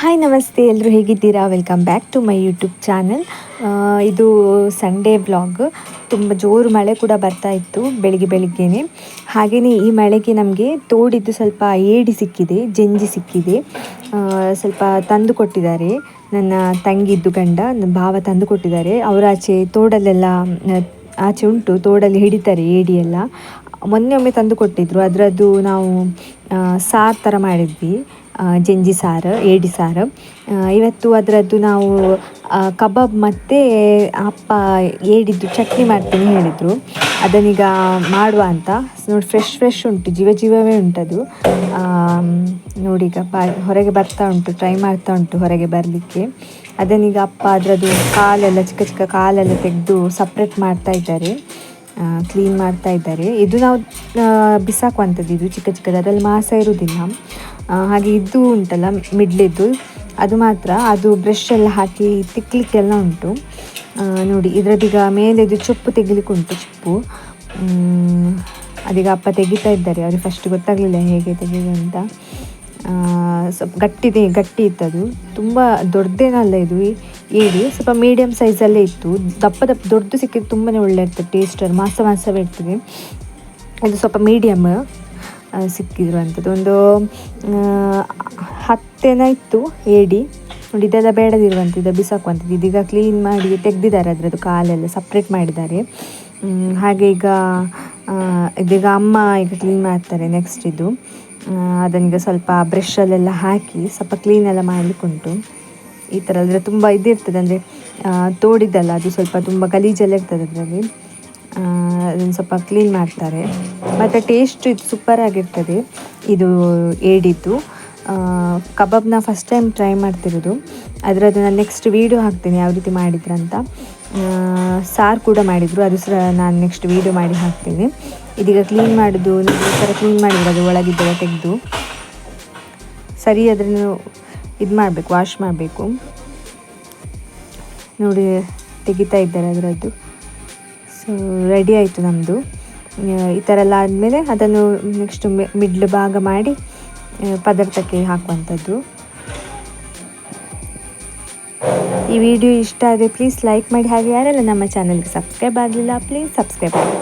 Hi ನಮಸ್ತೆ. ಎಲ್ಲರೂ ಹೇಗಿದ್ದೀರಾ? Welcome back to my YouTube channel ಇದು ಸಂಡೇ ಬ್ಲಾಗ್ ತುಂಬ ಜೋರು ಮಳೆ ಕೂಡ ಬರ್ತಾ ಇತ್ತು ಬೆಳಿಗ್ಗೆ ಬೆಳಿಗ್ಗೆನೆ. ಹಾಗೆಯೇ ಈ ಮಳೆಗೆ ನಮಗೆ ತೋಡಿದ್ದು ಸ್ವಲ್ಪ ಏಡಿ ಸಿಕ್ಕಿದೆ, ಜಂಜಿ ಸಿಕ್ಕಿದೆ. ಸ್ವಲ್ಪ ತಂದು ಕೊಟ್ಟಿದ್ದಾರೆ. ನನ್ನ ತಂಗಿದ್ದು ಗಂಡ, ನನ್ನ ಭಾವ ತಂದು ಕೊಟ್ಟಿದ್ದಾರೆ. ಅವರ ಆಚೆ ತೋಡಲ್ಲೆಲ್ಲ ಆಚೆ ಉಂಟು, ತೋಡಲ್ಲಿ ಹಿಡಿತಾರೆ ಏಡಿ ಎಲ್ಲ. ಮೊನ್ನೆ ಒಮ್ಮೆ ತಂದು ಕೊಟ್ಟಿದ್ರು. ಅದರದ್ದು ನಾವು ಸಾರು ಥರ ಮಾಡಿದ್ವಿ. ಜಂಜಿ ಸಾರು, ಏಡಿ ಸಾರು. ಇವತ್ತು ಅದರದ್ದು ನಾವು ಕಬಾಬ್ ಮತ್ತು ಅಪ್ಪ ಏಡಿದ್ದು ಚಟ್ನಿ ಮಾಡ್ತೀನಿ ಹೇಳಿದರು. ಅದನ್ನೀಗ ಮಾಡುವ ಅಂತ. ನೋಡಿ ಫ್ರೆಶ್ ಫ್ರೆಶ್ ಉಂಟು, ಜೀವ ಜೀವವೇ ಉಂಟದು. ನೋಡಿ ಈಗ ಬಾ, ಹೊರಗೆ ಬರ್ತಾ ಉಂಟು ಟ್ರೈ ಮಾಡ್ತಾ ಉಂಟು ಹೊರಗೆ ಬರಲಿಕ್ಕೆ. ಅದನ್ನೀಗ ಅಪ್ಪ ಅದರದ್ದು ಕಾಲೆಲ್ಲ, ಚಿಕ್ಕ ಚಿಕ್ಕ ಕಾಲೆಲ್ಲ ತೆಗೆದು ಸಪ್ರೇಟ್ ಮಾಡ್ತಾ ಇದ್ದಾರೆ. ಕ್ಲೀನ್ ಮಾಡ್ತಾ ಇದ್ದಾರೆ. ಇದು ನಾವು ಬಿಸಾಕುವಂಥದ್ದು ಇದು ಚಿಕ್ಕ ಚಿಕ್ಕದು. ಅದರಲ್ಲಿ ಮಾಸ ಇರುವುದಿಲ್ಲ. ಹಾಗೆ ಇದು ಉಂಟಲ್ಲ ಮಿಡ್ಲಿದ್ದು ಅದು ಮಾತ್ರ, ಅದು ಬ್ರಷ್ ಎಲ್ಲ ಹಾಕಿ ತಿಕ್ಕಲಿಕ್ಕೆಲ್ಲ ಉಂಟು. ನೋಡಿ ಇದರದೀಗ ಮೇಲೆ ಇದು ಚೊಪ್ಪು ತೆಗಿಲಿಕ್ಕೆ ಉಂಟು, ಚುಪ್ಪು. ಅದೀಗ ಅಪ್ಪ ತೆಗಿತಾ ಇದ್ದಾರೆ. ಅವ್ರಿಗೆ ಫಸ್ಟ್ ಗೊತ್ತಾಗಲಿಲ್ಲ ಹೇಗೆ ತೆಗೆಯೋದು ಅಂತ. ಸ್ವಲ್ಪ ಗಟ್ಟಿದೆ, ಗಟ್ಟಿ ಇತ್ತದು ತುಂಬ ದೊಡ್ಡದೇನಲ್ಲ ಇದು. ಏಡಿ ಸ್ವಲ್ಪ ಮೀಡಿಯಮ್ ಸೈಜಲ್ಲೇ ಇತ್ತು. ದಪ್ಪ ದಪ್ಪ, ದೊಡ್ಡದು ಸಿಕ್ಕಿದ್ದು ತುಂಬಾ ಒಳ್ಳೆ ಇರ್ತದೆ ಟೇಸ್ಟ್ ಮಾಸ ಮಾಸವೇ ಇರ್ತದೆ. ಅದು ಸ್ವಲ್ಪ ಮೀಡಿಯಮ್ ಸಿಕ್ಕಿರುವಂಥದ್ದು ಒಂದು ಹತ್ತೇನ ಇತ್ತು ಏಡಿ ನೋಡಿ, ಇದೆಲ್ಲ ಬೇಡದಿರುವಂಥದ್ದು ಬಿಸಾಕುವಂಥದ್ದು ಇದೀಗ ಕ್ಲೀನ್ ಮಾಡಿ ತೆಗೆದಿದ್ದಾರೆ ಅದರದ್ದು ಕಾಲೆಲ್ಲ ಸಪ್ರೇಟ್ ಮಾಡಿದ್ದಾರೆ. ಹಾಗೆ ಈಗ ಇದೀಗ ಅಮ್ಮ ಈಗ ಕ್ಲೀನ್ ಮಾಡ್ತಾರೆ ನೆಕ್ಸ್ಟ್ ಇದು. ಅದನ್ನೀಗ ಸ್ವಲ್ಪ ಬ್ರಷಲ್ಲೆಲ್ಲ ಹಾಕಿ, ಸ್ವಲ್ಪ ಕ್ಲೀನೆಲ್ಲ ಮಾಡಲಿಕ್ಕುಂಟು. ಈ ಥರ ಅಂದರೆ ತುಂಬ ಇದಿರ್ತದೆ ಅಂದರೆ ತೋಡಿದ್ದಲ್ಲ, ಅದು ಸ್ವಲ್ಪ ತುಂಬ ಗಲೀಜೆಲ್ಲ ಇರ್ತದೆ ಅದರಲ್ಲಿ ಅದನ್ನು ಸ್ವಲ್ಪ ಕ್ಲೀನ್ ಮಾಡ್ತಾರೆ. ಮತ್ತು ಟೇಸ್ಟ್ ಇದು ಸೂಪರ್ ಆಗಿರ್ತದೆ. ಇದು ಏಡಿದ್ದು. ಕಬಾಬ್ನ ಫಸ್ಟ್ ಟೈಮ್ ಟ್ರೈ ಮಾಡ್ತಿರೋದು. ಅದರದ್ದು ನಾನು ನೆಕ್ಸ್ಟ್ ವೀಡಿಯೋ ಹಾಕ್ತೀನಿ ಯಾವ ರೀತಿ ಮಾಡಿದ್ರಂತ ಸಾರು ಕೂಡ ಮಾಡಿದರು. ಅದು ಸಹ ನಾನು ನೆಕ್ಸ್ಟ್ ವೀಡಿಯೋ ಮಾಡಿ ಹಾಕ್ತೀನಿ. ಇದೀಗ ಕ್ಲೀನ್ ಮಾಡೋದು ಈ ಥರ ಕ್ಲೀನ್ ಮಾಡಿದ್ರು ಅದು ಒಳಗಿದ್ದೆಲ್ಲ ತೆಗೆದು. ಸರಿ, ಅದನ್ನು ಇದು ಮಾಡಬೇಕು ವಾಶ್ ಮಾಡಬೇಕು. ನೋಡಿ, ತೆಗಿತಾ ಇದ್ದಾರೆ ಅದರದ್ದು. ಸೊ ರೆಡಿ ಆಯಿತು ನಮ್ಮದು ಈ ಥರ ಎಲ್ಲ ಆದಮೇಲೆ ಅದನ್ನು ನೆಕ್ಸ್ಟ್ ಮಿಡ್ಲ್ ಭಾಗ ಮಾಡಿ ಪದಾರ್ಥಕ್ಕೆ ಹಾಕುವಂಥದ್ದು. ಈ ವಿಡಿಯೋ ಇಷ್ಟ ಆದರೆ ಪ್ಲೀಸ್ ಲೈಕ್ ಮಾಡಿ, ಹಾಗೆ ಯಾರೆಲ್ಲ ನಮ್ಮ ಚಾನಲ್ಗೆ ಸಬ್ಸ್ಕ್ರೈಬ್ ಆಗಲಿಲ್ಲ ಪ್ಲೀಸ್ ಸಬ್ಸ್ಕ್ರೈಬ್ ಮಾಡಿ.